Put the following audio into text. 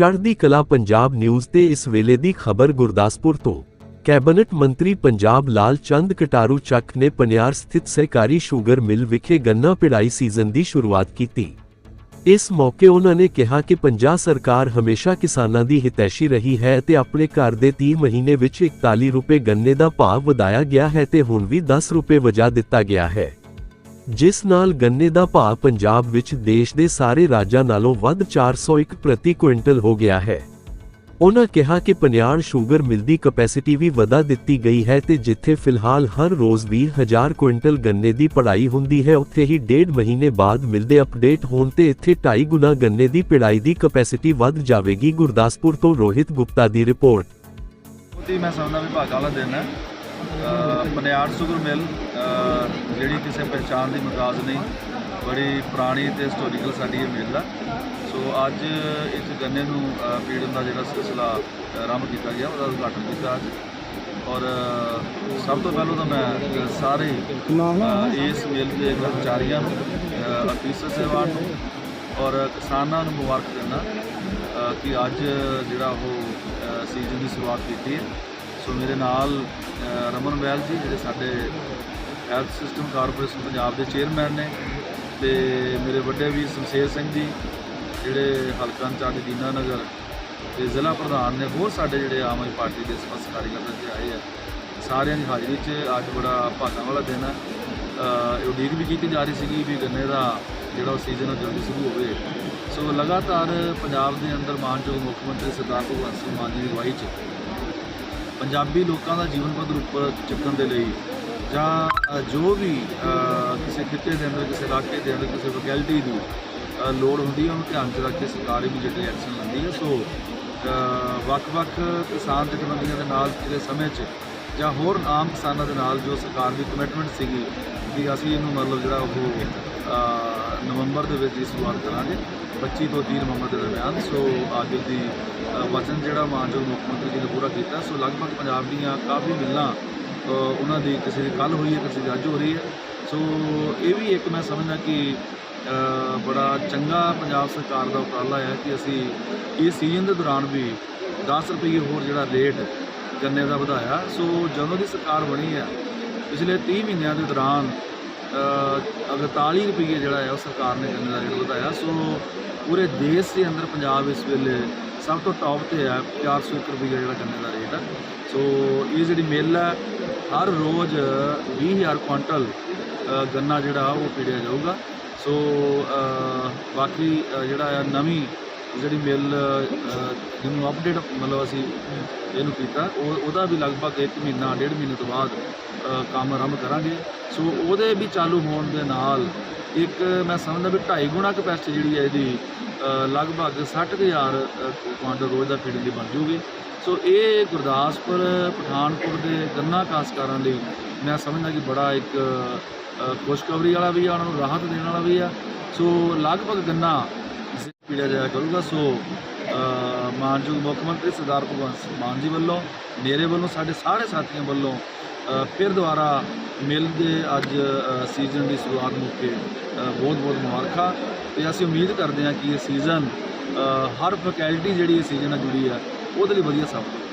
ਚੜ੍ਹਦੀ ਕਲਾ ਪੰਜਾਬ ਨਿਊਜ਼ ਤੇ ਇਸ ਵੇਲੇ ਦੀ ਖਬਰ ਗੁਰਦਾਸਪੁਰ ਤੋਂ। ਕੈਬਨਿਟ ਮੰਤਰੀ ਪੰਜਾਬ ਲਾਲ ਚੰਦ ਕਟਾਰੂ ਚੱਕ ਨੇ ਪਨਿਆਰ ਸਥਿਤ ਸਹਿਕਾਰੀ ਸ਼ੂਗਰ ਮਿਲ ਵਿਖੇ ਗੰਨਾ ਪਿੜਾਈ ਸੀਜ਼ਨ ਦੀ ਸ਼ੁਰੂਆਤ ਕੀਤੀ। ਇਸ ਮੌਕੇ ਉਹਨਾਂ ਨੇ ਕਿਹਾ ਕਿ ਪੰਜਾਬ ਸਰਕਾਰ ਹਮੇਸ਼ਾ ਕਿਸਾਨਾਂ ਦੀ ਹਿਤੈਸ਼ੀ ਰਹੀ ਹੈ ਤੇ ਆਪਣੇ ਘਰ ਦੇ 30 ਮਹੀਨੇ ਵਿੱਚ 41 ਰੁਪਏ ਗੰਨੇ ਦਾ ਭਾਅ ਵਧਾਇਆ ਗਿਆ ਹੈ ਤੇ ਹੁਣ ਵੀ 10 ਰੁਪਏ ਵਜਾ ਦਿੱਤਾ ਗਿਆ ਹੈ। ਜਿਸ ਨਾਲ ਗੰਨੇ ਦਾ ਭਾਅ ਪੰਜਾਬ ਵਿੱਚ ਦੇਸ਼ ਦੇ ਸਾਰੇ ਰਾਜਾਂ ਨਾਲੋਂ ਵੱਧ 401 ਪ੍ਰਤੀ ਕੁਇੰਟਲ ਹੋ ਗਿਆ ਹੈ। ਉਹਨਾਂ ਕਿਹਾ ਕਿ ਪਨਿਆੜ ਸ਼ੂਗਰ ਮਿਲ ਦੀ ਕਪੈਸਿਟੀ ਵੀ ਵਧਾ ਦਿੱਤੀ ਗਈ ਹੈ ਤੇ ਜਿੱਥੇ ਫਿਲਹਾਲ ਹਰ ਰੋਜ਼ 20000 ਕੁਇੰਟਲ ਗੰਨੇ ਦੀ ਪੜਾਈ ਹੁੰਦੀ ਹੈ, ਉੱਥੇ ਹੀ ਡੇਢ ਮਹੀਨੇ ਬਾਅਦ ਮਿਲਦੇ ਅਪਡੇਟ ਹੋਣ ਤੇ ਇੱਥੇ 2.5 ਗੁਣਾ ਗੰਨੇ ਦੀ ਪਿੜਾਈ ਦੀ ਕਪੈਸਿਟੀ ਵੱਧ ਜਾਵੇਗੀ, ਗੁਰਦਾਸਪੁਰ ਤੋਂ ਰੋਹਿਤ ਗੁਪਤਾ ਦੀ ਰਿਪੋਰਟ। ਬਹੁਤ ਮੈਂ ਸਮਝਦਾ ਵਿਭਾਗ ਵਾਲਾ ਦਿਨ ਹੈ। ਪਨਿਆੜ ਸ਼ੂਗਰ ਮਿਲ ਜਿਹੜੀ ਕਿਸੇ ਪਹਿਚਾਣ ਦੀ ਮੁਤਾਜ਼ ਨਹੀਂ, ਬੜੀ ਪੁਰਾਣੀ ਤੇ ਹਿਸਟੋਰੀਕਲ ਸਾਡੀ ਇਹ ਮਿਲ ਆ। ਸੋ ਅੱਜ ਇਸ ਗੰਨੇ ਨੂੰ ਪੀੜਨ ਦਾ ਜਿਹੜਾ ਸਿਲਸਿਲਾ ਆਰੰਭ ਕੀਤਾ ਗਿਆ, ਉਹਦਾ ਉਦਘਾਟਨ ਕੀਤਾ ਅੱਜ। ਔਰ, ਸਭ ਤੋਂ ਪਹਿਲਾਂ ਤਾਂ ਮੈਂ ਸਾਰੇ ਇਸ ਮੇਲ ਦੇ ਕਰਮਚਾਰੀਆਂ ਨੂੰ ਅਫੀਸਰ ਸਾਹਿਬਾਨ ਨੂੰ ਔਰ ਕਿਸਾਨਾਂ ਨੂੰ ਮੁਬਾਰਕ ਦਿੰਦਾ ਕਿ ਅੱਜ ਜਿਹੜਾ ਉਹ ਸੀਜ਼ਨ ਦੀ ਸ਼ੁਰੂਆਤ ਕੀਤੀ ਹੈ। ਸੋ ਮੇਰੇ ਨਾਲ ਰਮਨ ਬੈਲ ਜੀ, ਜਿਹੜੇ ਸਾਡੇ ਹੈਲਥ ਸਿਸਟਮ ਕਾਰਪੋਰੇਸ਼ਨ ਪੰਜਾਬ ਦੇ ਚੇਅਰਮੈਨ ਨੇ ਤੇ ਮੇਰੇ ਵੱਡੇ ਵੀਰ ਸ਼ਮਸ਼ੇਰ ਸਿੰਘ ਜੀ ਜਿਹੜੇ ਹਲਕਾ ਇੰਚਾਰਜ ਦੀਨਾ ਨਗਰ ਤੇ ਜ਼ਿਲ੍ਹਾ ਪ੍ਰਧਾਨ ਨੇ ਹੋਰ ਸਾਡੇ ਜਿਹੜੇ ਆਮ ਆਦਮੀ ਪਾਰਟੀ ਦੇ ਸਮਸਤ ਕਾਰਜਕਰਤਾ ਇੱਥੇ ਆਏ ਆ ਸਾਰਿਆਂ ਦੀ ਹਾਜ਼ਰੀ 'ਚ ਅੱਜ ਬੜਾ ਭਾਗਾਂ ਵਾਲਾ ਦਿਨ ਹੈ। ਅ, ਉਡੀਕ ਵੀ ਕੀਤੀ ਜਾ ਰਹੀ ਸੀਗੀ ਵੀ ਗੰਨੇ ਦਾ ਜਿਹੜਾ ਸੀਜ਼ਨ ਉਹ ਜਲਦੀ ਸ਼ੁਰੂ ਹੋਵੇ। ਸੋ ਲਗਾਤਾਰ ਪੰਜਾਬ ਦੇ ਅੰਦਰ ਮਾਨਯੋਗ ਮੁੱਖ ਮੰਤਰੀ ਸਰਦਾਰ ਭਗਵੰਤ ਸਿੰਘ ਮਾਨ ਜੀ ਦੀ ਅਗਵਾਈ 'ਚ ਪੰਜਾਬੀ ਲੋਕਾਂ ਦਾ ਜੀਵਨ ਪੱਧਰ ਉੱਪਰ ਚੁੱਕਣ ਦੇ ਲਈ ਜਾਂ ਜੋ ਵੀ ਕਿਸੇ ਖਿੱਤੇ ਦੇ ਅੰਦਰ, ਕਿਸੇ ਇਲਾਕੇ ਦੇ ਅੰਦਰ, ਕਿਸੇ ਲੋਕੈਲਿਟੀ ਦੀ ਲੋੜ ਹੁੰਦੀ ਹੈ, ਉਹਨੂੰ ਧਿਆਨ 'ਚ ਰੱਖ ਕੇ ਸਰਕਾਰ ਵੀ ਜਿਹੜੀ ਐਕਸ਼ਨ ਲੈਂਦੀ ਹੈ। ਸੋ ਵੱਖ-ਵੱਖ ਕਿਸਾਨ ਜਥੇਬੰਦੀਆਂ ਦੇ ਨਾਲ ਪਿਛਲੇ ਸਮੇਂ 'ਚ, ਜਾਂ ਹੋਰ ਆਮ ਕਿਸਾਨਾਂ ਦੇ ਨਾਲ ਜੋ ਸਰਕਾਰ ਦੀ ਕਮਿਟਮੈਂਟ ਸੀਗੀ ਕਿ ਅਸੀਂ ਇਹਨੂੰ ਮਤਲਬ ਜਿਹੜਾ ਉਹ ਨਵੰਬਰ ਦੇ ਵਿੱਚ ਹੀ ਸ਼ੁਰੂਆਤ ਕਰਾਂਗੇ 25 ਤੋਂ 30 ਨਵੰਬਰ ਦੇ ਦਰਮਿਆਨ। ਸੋ ਅੱਜ ਦੀ ਵਚਨ ਜਿਹੜਾ ਮਾਨਯੋਗ ਮੁੱਖ ਮੰਤਰੀ ਜੀ ਨੇ ਪੂਰਾ ਕੀਤਾ। ਸੋ ਲਗਭਗ ਪੰਜਾਬ ਦੀਆਂ ਕਾਫੀ ਮਿਲਾਂ ਉਹਨਾਂ ਦੀ ਕਿਸੇ ਦੀ ਕੱਲ ਹੋਈ ਹੈ ਕਿਸੇ ਦੀ ਅੱਜ ਹੋ ਰਹੀ ਹੈ। ਸੋ ਇਹ ਵੀ ਇੱਕ ਮੈਂ ਸਮਝਦਾ ਕਿ ਬੜਾ ਚੰਗਾ ਪੰਜਾਬ ਸਰਕਾਰ ਦਾ ਉਪਰਾਲਾ ਹੈ ਕਿ ਅਸੀਂ ਇਸ ਸੀਜ਼ਨ ਦੇ ਦੌਰਾਨ ਵੀ 10 ਰੁਪਏ ਹੋਰ ਜਿਹੜਾ ਰੇਟ ਗੰਨੇ ਦਾ ਵਧਾਇਆ। ਸੋ ਜਦੋਂ ਦੀ ਸਰਕਾਰ ਬਣੀ ਹੈ ਪਿਛਲੇ 30 ਮਹੀਨਿਆਂ ਦੇ ਦੌਰਾਨ ਅ, 48 ਰੁਪਏ ਜਿਹੜਾ ਹੈ ਉਹ ਸਰਕਾਰ ਨੇ ਗੰਨੇ ਦਾ ਰੇਟ ਵਧਾਇਆ। ਸੋ ਪੂਰੇ ਦੇਸ਼ ਦੇ ਅੰਦਰ ਪੰਜਾਬ ਇਸ ਵੇਲੇ ਸਭ ਤੋਂ ਟੌਪ ਤੇ ਹੈ 401 ਰੁਪਏ ਜਿਹੜਾ ਗੰਨੇ ਦਾ ਰੇਟ ਹੈ। ਸੋ ਇਹ ਜਿਹੜੀ ਮਿਲ ਹੈ ਹਰ ਰੋਜ਼ 20000 ਕੁਇੰਟਲ ਅ, ਗੰਨਾ ਜਿਹੜਾ ਉਹ ਪੀੜਿਆ ਜਾਊਗਾ। ਸੋ ਬਾਕੀ ਜਿਹੜਾ ਆ ਨਵੀਂ ਜਿਹੜੀ ਮਿਲ ਜਿਹਨੂੰ ਅਪਡੇਟ ਮਤਲਬ ਅਸੀਂ ਇਹਨੂੰ ਕੀਤਾ ਉਹ ਉਹਦਾ ਵੀ ਲਗਭਗ 1 ਮਹੀਨਾ ਡੇਢ ਮਹੀਨੇ ਤੋਂ ਬਾਅਦ ਕੰਮ ਆਰੰਭ ਕਰਾਂਗੇ। ਸੋ ਉਹਦੇ ਵੀ ਚਾਲੂ ਹੋਣ ਦੇ ਨਾਲ ਇੱਕ ਮੈਂ ਸਮਝਦਾ ਵੀ 2.5 ਗੁਣਾ ਕਪੈਸਿਟੀ ਜਿਹੜੀ ਹੈ ਇਹਦੀ ਅ, ਲਗਭਗ 60000 ਕੁਆਂਟਲ ਰੋਜ਼ ਦਾ ਫੀਡਿੰਗ ਦੀ ਬਣ ਜੂਗੀ। ਸੋ ਇਹ ਗੁਰਦਾਸਪੁਰ ਪਠਾਨਕੋਟ ਦੇ ਗੰਨਾ ਕਾਸਕਾਰਾਂ ਲਈ ਮੈਂ ਸਮਝਦਾ ਕਿ ਬੜਾ ਇੱਕ ਅ, ਖੁਸ਼ਖਬਰੀ ਵਾਲਾ ਵੀ ਆ ਉਹਨਾਂ ਨੂੰ ਰਾਹਤ ਦੇਣ ਵਾਲਾ ਵੀ ਆ। ਸੋ ਲਗਭਗ ਗੰਨਾ ਪੀੜਿਆ ਜਾਇਆ ਕਰੂਗਾ, ਸੋ ਮਾਨਯੋਗ ਮੁੱਖ ਮੰਤਰੀ ਸਰਦਾਰ ਭਗਵੰਤ ਸਿੰਘ ਮਾਨ ਜੀ ਵੱਲੋਂ, ਮੇਰੇ ਵੱਲੋਂ, ਸਾਡੇ ਸਾਰੇ ਸਾਥੀਆਂ ਵੱਲੋਂ ਫਿਰ ਦੁਬਾਰਾ ਮਿਲ ਦੇ ਅੱਜ ਸੀਜ਼ਨ ਦੀ ਸ਼ੁਰੂਆਤ ਮੌਕੇ ਬਹੁਤ ਬਹੁਤ ਮੁਬਾਰਕਾਂ। ਤੇ ਅਸੀਂ ਉਮੀਦ ਕਰਦੇ ਹਾਂ ਕਿ ਇਹ ਸੀਜ਼ਨ ਹਰ ਫੈਕਲਟੀ ਜਿਹੜੀ ਇਹ ਸੀਜ਼ਨ ਨਾਲ ਜੁੜੀ ਹੈ, ਉਹਦੇ ਲਈ ਵਧੀਆ ਸਾਬਤ ਹੋਵੇ